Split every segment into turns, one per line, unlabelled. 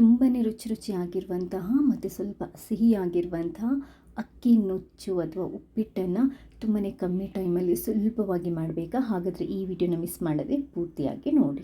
ತುಂಬಾ ರುಚಿ ರುಚಿಯಾಗಿರುವಂತಹ ಮತ್ತು ಸ್ವಲ್ಪ ಸಿಹಿಯಾಗಿರುವಂತಹ ಅಕ್ಕಿ ನುಚ್ಚು ಅಥವಾ ಉಪ್ಪಿಟ್ಟನ್ನು ತುಂಬಾ ಕಮ್ಮಿ ಟೈಮಲ್ಲಿ ಸುಲಭವಾಗಿ ಮಾಡಬೇಕಾ? ಹಾಗಾದರೆ ಈ ವಿಡಿಯೋನ ಮಿಸ್ ಮಾಡದೆ ಪೂರ್ತಿಯಾಗಿ ನೋಡಿ.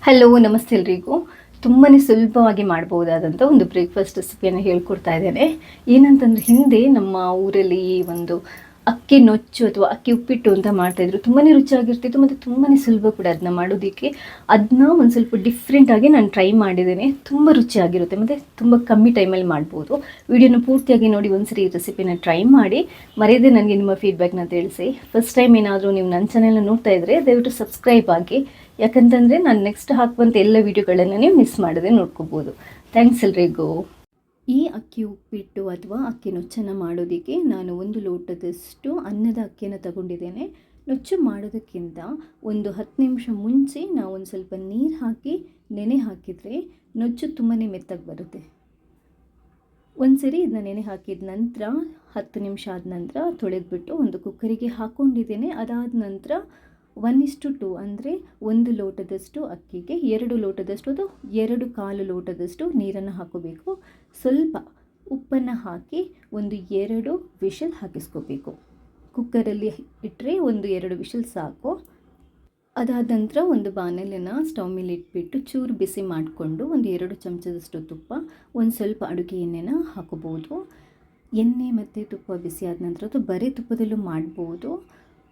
ಹಲೋ ನಮಸ್ತೆ ಎಲ್ರಿಗೂ. ತುಂಬಾ ಸುಲಭವಾಗಿ ಮಾಡ್ಬೋದಾದಂಥ ಒಂದು ಬ್ರೇಕ್ಫಾಸ್ಟ್ ರೆಸಿಪಿಯನ್ನು ಹೇಳ್ಕೊಡ್ತಾ ಇದ್ದೇನೆ. ಏನಂತಂದರೆ ಹಿಂದೆ ನಮ್ಮ ಊರಲ್ಲಿ ಒಂದು ಅಕ್ಕಿ ನೊಚ್ಚು ಅಥವಾ ಅಕ್ಕಿ ಉಪ್ಪಿಟ್ಟು ಅಂತ ಮಾಡ್ತಾಯಿದ್ರು ತುಂಬಾ ರುಚಿಯಾಗಿರ್ತಿತ್ತು ಮತ್ತು ತುಂಬಾ ಸುಲಭ ಕೂಡ ಅದನ್ನ ಮಾಡೋದಕ್ಕೆ ಅದನ್ನ ಒಂದು ಸ್ವಲ್ಪ ಡಿಫ್ರೆಂಟಾಗಿ ನಾನು ಟ್ರೈ ಮಾಡಿದ್ದೇನೆ. ತುಂಬ ರುಚಿಯಾಗಿರುತ್ತೆ. ಮತ್ತು ತುಂಬ ಕಮ್ಮಿ ಟೈಮಲ್ಲಿ ಮಾಡ್ಬೋದು. ವಿಡಿಯೋನ ಪೂರ್ತಿಯಾಗಿ ನೋಡಿ ಒಂದ್ಸರಿ ಈ ರೆಸಿಪಿನ ಟ್ರೈ ಮಾಡಿ. ಮರೆಯದೆ ನನಗೆ ನಿಮ್ಮ ಫೀಡ್ಬ್ಯಾಕ್ನ ತಿಳಿಸಿ. ಫಸ್ಟ್ ಟೈಮ್ ಏನಾದರೂ ನೀವು ನನ್ನ ಚಾನೆಲ್ನ ನೋಡ್ತಾ ಇದ್ದರೆ ದಯವಿಟ್ಟು ಸಬ್ಸ್ಕ್ರೈಬ್ ಆಗಿ. ಯಾಕಂತಂದರೆ ನಾನು ನೆಕ್ಸ್ಟ್ ಹಾಕುವಂಥ ಎಲ್ಲ ವೀಡಿಯೋಗಳನ್ನು ನೀವು ಮಿಸ್ ಮಾಡದೆ ನೋಡ್ಕೋಬೋದು. ಥ್ಯಾಂಕ್ಸ್ ಎಲ್ರಿಗೂ. ಈ ಅಕ್ಕಿ ಉಪ್ಪಿಟ್ಟು ಅಥವಾ ಅಕ್ಕಿ ನುಚ್ಚನ್ನು ಮಾಡೋದಕ್ಕೆ ನಾನು ಒಂದು ಲೋಟದಷ್ಟು ಅನ್ನದ ಅಕ್ಕಿಯನ್ನು ತಗೊಂಡಿದ್ದೇನೆ. ನುಚ್ಚು ಮಾಡೋದಕ್ಕಿಂತ ಒಂದು ಹತ್ತು ನಿಮಿಷ ಮುಂಚೆ ನಾವು ಒಂದು ಸ್ವಲ್ಪ ನೀರು ಹಾಕಿ, ನೆನೆ ಹಾಕಿದರೆ ನೊಚ್ಚು ತುಂಬಾ ಮೆತ್ತಗೆ ಬರುತ್ತೆ. ಒಂದು ಸರಿ ಇದನ್ನ ನೆನೆ ಹಾಕಿದ ನಂತರ ಹತ್ತು ನಿಮಿಷ ಆದ ನಂತರ ತೊಳೆದ್ಬಿಟ್ಟು ಒಂದು ಕುಕ್ಕರಿಗೆ ಹಾಕ್ಕೊಂಡಿದ್ದೇನೆ ಅದಾದ ನಂತರ ಒನ್ ಇಷ್ಟು ಟು ಅಂದರೆ ಒಂದು ಲೋಟದಷ್ಟು ಅಕ್ಕಿಗೆ, ಎರಡು ಲೋಟದಷ್ಟು ಅದು ಎರಡು ಕಾಲು ಲೋಟದಷ್ಟು ನೀರನ್ನು ಹಾಕೋಬೇಕು. ಸ್ವಲ್ಪ ಉಪ್ಪನ್ನು ಹಾಕಿ ಒಂದು ಎರಡು ವಿಷಲ್ ಹಾಕಿಸ್ಕೋಬೇಕು. ಕುಕ್ಕರಲ್ಲಿ ಇಟ್ಟರೆ ಒಂದು ಎರಡು ವಿಷಲ್ ಸಾಕು. ಅದಾದ ನಂತರ ಒಂದು ಬಾಣಲೆನ ಸ್ಟವ್ ಮೇಲೆ ಇಟ್ಬಿಟ್ಟು ಚೂರು ಬಿಸಿ ಮಾಡಿಕೊಂಡು ಒಂದು ಎರಡು ಚಮಚದಷ್ಟು ತುಪ್ಪ, ಒಂದು ಸ್ವಲ್ಪ ಅಡುಗೆ ಎಣ್ಣೆನ ಹಾಕೋಬೋದು ಎಣ್ಣೆ ಮತ್ತು ತುಪ್ಪ ಬಿಸಿ ಆದ ನಂತರ ಅದು ಬರೀ ತುಪ್ಪದಲ್ಲೂ ಮಾಡ್ಬೋದು.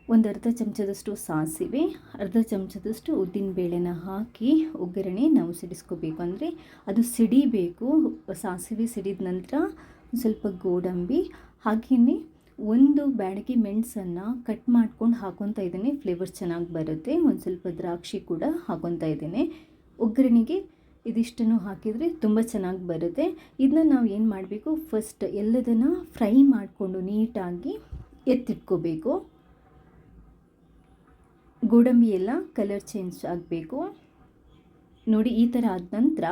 ಒಂದು ಅರ್ಧ ಚಮಚದಷ್ಟು ಸಾಸಿವೆ, ಅರ್ಧ ಚಮಚದಷ್ಟು ಉದ್ದಿನ ಬೇಳೆನ ಹಾಕಿ ಒಗ್ಗರಣೆ ನಾವು ಸಿಡಿಸ್ಕೋಬೇಕು. ಅಂದರೆ ಅದು ಸಿಡಿಬೇಕು, ಸಾಸಿವೆ ಸಿಡಿದ ನಂತರ ಸ್ವಲ್ಪ ಗೋಡಂಬಿ, ಹಾಗೆಯೇ ಒಂದು ಬ್ಯಾಡಗಿ ಮೆಣಸನ್ನು ಕಟ್ ಮಾಡ್ಕೊಂಡು ಹಾಕೊತಾ ಇದ್ದೇನೆ. ಫ್ಲೇವರ್ ಚೆನ್ನಾಗಿ ಬರುತ್ತೆ. ಒಂದು ಸ್ವಲ್ಪ ದ್ರಾಕ್ಷಿ ಕೂಡ ಹಾಕೊತಾ ಇದ್ದೇನೆ. ಒಗ್ಗರಣೆಗೆ ಇದಿಷ್ಟನ್ನು ಹಾಕಿದರೆ ತುಂಬ ಚೆನ್ನಾಗಿ ಬರುತ್ತೆ. ಇದನ್ನ ನಾವು ಏನು ಮಾಡಬೇಕು? ಫಸ್ಟ್ ಎಲ್ಲದನ್ನು ಫ್ರೈ ಮಾಡಿಕೊಂಡು ನೀಟಾಗಿ ಎತ್ತಿಟ್ಕೋಬೇಕು. ಗೋಡಂಬಿ ಎಲ್ಲ ಕಲರ್ ಚೇಂಜ್ ಆಗಬೇಕು. ನೋಡಿ, ಈ ಥರ ಆದ ನಂತರ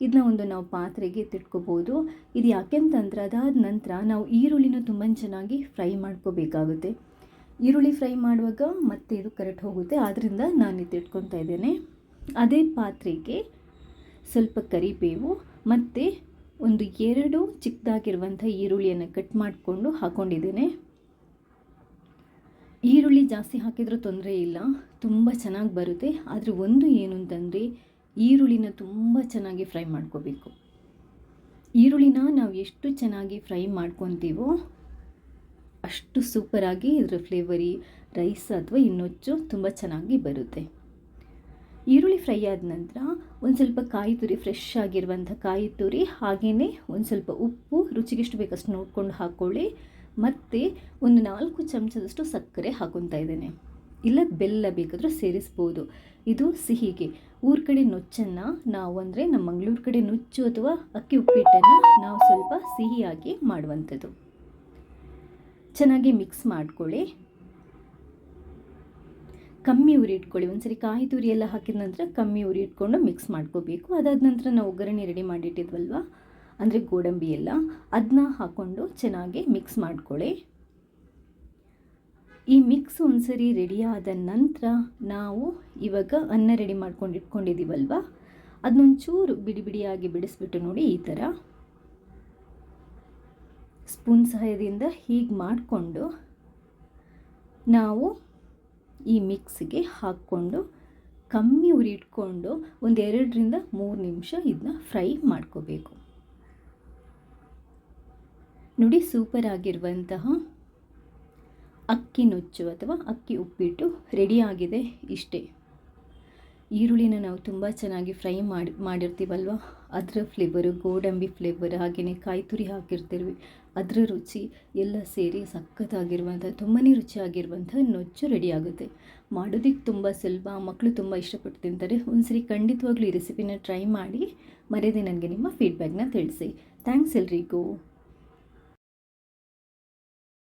ಇದನ್ನ ಒಂದು ನಾವು ಪಾತ್ರೆಗೆ ತಿಟ್ಕೋಬೋದು. ಇದು ಯಾಕೆಂತಂದ್ರೆ ಅದಾದ ನಂತರ ನಾವು ಈರುಳ್ಳಿನ ತುಂಬ ಚೆನ್ನಾಗಿ ಫ್ರೈ ಮಾಡ್ಕೋಬೇಕಾಗುತ್ತೆ. ಈರುಳ್ಳಿ ಫ್ರೈ ಮಾಡುವಾಗ ಮತ್ತೆ ಇದು ಕರೆಕ್ಟ್ ಹೋಗುತ್ತೆ. ಆದ್ದರಿಂದ ನಾನು ಎತ್ತಿಟ್ಕೊತಾ ಇದ್ದೇನೆ. ಅದೇ ಪಾತ್ರೆಗೆ ಸ್ವಲ್ಪ ಕರಿಬೇವು ಮತ್ತು ಒಂದು ಎರಡು ಚಿಕ್ಕದಾಗಿರುವಂಥ ಈರುಳ್ಳಿಯನ್ನು ಕಟ್ ಮಾಡಿಕೊಂಡು ಹಾಕ್ಕೊಂಡಿದ್ದೇನೆ ಈರುಳ್ಳಿ ಜಾಸ್ತಿ ಹಾಕಿದರೂ ತೊಂದರೆ ಇಲ್ಲ, ತುಂಬ ಚೆನ್ನಾಗಿ ಬರುತ್ತೆ. ಆದರೆ ಒಂದು ಏನು ಅಂತಂದರೆ, ಈರುಳ್ಳಿನ ತುಂಬ ಚೆನ್ನಾಗಿ ಫ್ರೈ ಮಾಡ್ಕೋಬೇಕು. ಈರುಳ್ಳಿನ ನಾವು ಎಷ್ಟು ಚೆನ್ನಾಗಿ ಫ್ರೈ ಮಾಡ್ಕೊತೀವೋ ಅಷ್ಟು ಸೂಪರಾಗಿ ಇದರ ಫ್ಲೇವರಿ, ರೈಸ್ ಅಥವಾ ಇನ್ನೊಚ್ಚು ತುಂಬ ಚೆನ್ನಾಗಿ ಬರುತ್ತೆ. ಈರುಳ್ಳಿ ಫ್ರೈ ಆದ ನಂತರ ಒಂದು ಸ್ವಲ್ಪ ಕಾಯಿ ತುರಿ, ಫ್ರೆಶ್ ಆಗಿರುವಂಥ ಕಾಯಿ ತುರಿ ಹಾಗೆಯೇ ಒಂದು ಸ್ವಲ್ಪ ಉಪ್ಪು ರುಚಿಗೆಷ್ಟು ಬೇಕಷ್ಟು ನೋಡ್ಕೊಂಡು ಹಾಕ್ಕೊಳ್ಳಿ ಮತ್ತು ಒಂದು ನಾಲ್ಕು ಚಮಚದಷ್ಟು ಸಕ್ಕರೆ ಹಾಕೊತಾ ಇದ್ದೇನೆ. ಇಲ್ಲ, ಬೆಲ್ಲ ಬೇಕಾದರೂ ಸೇರಿಸ್ಬೋದು. ಇದು ಸಿಹಿಗೆ. ಊರ ಕಡೆ ನುಚ್ಚನ್ನು ನಾವು ಅಂದರೆ ನಮ್ಮ ಮಂಗಳೂರು ಕಡೆ ನುಚ್ಚು ಅಥವಾ ಅಕ್ಕಿ ಉಪ್ಪಿಟ್ಟನ್ನು ನಾವು ಸ್ವಲ್ಪ ಸಿಹಿಯಾಗಿ ಮಾಡುವಂಥದ್ದು. ಚೆನ್ನಾಗಿ ಮಿಕ್ಸ್ ಮಾಡ್ಕೊಳ್ಳಿ. ಕಮ್ಮಿ ಉರಿ ಇಟ್ಕೊಳ್ಳಿ. ಒಂದ್ಸರಿ ಕಾಯಿ ತುರಿ ಎಲ್ಲ ಹಾಕಿದ ನಂತರ ಕಮ್ಮಿ ಉರಿ ಇಟ್ಕೊಂಡು ಮಿಕ್ಸ್ ಮಾಡ್ಕೋಬೇಕು. ಅದಾದ ನಂತರ ನಾವು ಒಗ್ಗರಣೆ ರೆಡಿ ಮಾಡಿಟ್ಟಿದ್ವಲ್ವ ಅಂದರೆ ಗೋಡಂಬಿ ಎಲ್ಲ ಅದನ್ನ ಹಾಕ್ಕೊಂಡು ಚೆನ್ನಾಗಿ ಮಿಕ್ಸ್ ಮಾಡ್ಕೊಳ್ಳಿ. ಈ ಮಿಕ್ಸ್ ಒಂದ್ಸರಿ ರೆಡಿ ಆದ ನಂತರ ನಾವು ಇವಾಗ ಅನ್ನ ರೆಡಿ ಮಾಡ್ಕೊಂಡು ಇಟ್ಕೊಂಡಿದ್ದೀವಲ್ವ? ಅದನ್ನೊಂಚೂರು ಬಿಡಿ ಬಿಡಿಯಾಗಿ ಬಿಡಿಸ್ಬಿಟ್ಟು ನೋಡಿ ಈ ಥರ. ಸ್ಪೂನ್ ಸಹಾಯದಿಂದ ಹೀಗೆ ಮಾಡಿಕೊಂಡು ನಾವು ಈ ಮಿಕ್ಸ್ಗೆ ಹಾಕ್ಕೊಂಡು ಕಮ್ಮಿ ಉರಿ ಇಟ್ಕೊಂಡು ಒಂದು ಎರಡರಿಂದ ಮೂರು ನಿಮಿಷ ಇದನ್ನ ಫ್ರೈ ಮಾಡ್ಕೋಬೇಕು. ನೋಡಿ ಸೂಪರ್ ಆಗಿರುವಂತಹ ಅಕ್ಕಿ ನುಚ್ಚು ಅಥವಾ ಅಕ್ಕಿ ಉಪ್ಪಿಟ್ಟು ರೆಡಿಯಾಗಿದೆ ಇಷ್ಟೇ. ಈರುಳ್ಳಿನ ನಾವು ತುಂಬ ಚೆನ್ನಾಗಿ ಫ್ರೈ ಮಾಡಿ, ಮಾಡಿರ್ತೀವಲ್ವ? ಅದರ ಫ್ಲೇವರು ಗೋಡಂಬಿ ಫ್ಲೇವರ್ ಹಾಗೆಯೇ ಕಾಯಿ ತುರಿ ಹಾಕಿರ್ತೀವಿ. ಅದರ ರುಚಿ ಎಲ್ಲ ಸೇರಿ ಸಖತ್ತಾಗಿರುವಂಥ ತುಂಬಾ ರುಚಿಯಾಗಿರುವಂಥ ನುಚ್ಚು ರೆಡಿಯಾಗುತ್ತೆ ಮಾಡೋದಕ್ಕೆ ತುಂಬ ಸುಲಭ ಮಕ್ಕಳು ತುಂಬ ಇಷ್ಟಪಟ್ಟು ತಿಂತಾರೆ. ಒಂದ್ಸರಿ ಖಂಡಿತವಾಗ್ಲೂ ಈ ರೆಸಿಪಿನ ಟ್ರೈ ಮಾಡಿ ಮರೆಯದೆ ನನಗೆ ನಿಮ್ಮ ಫೀಡ್ಬ್ಯಾಕ್ನ ತಿಳಿಸಿ. ಥ್ಯಾಂಕ್ಸ್ ಎಲ್ರಿಗೂ.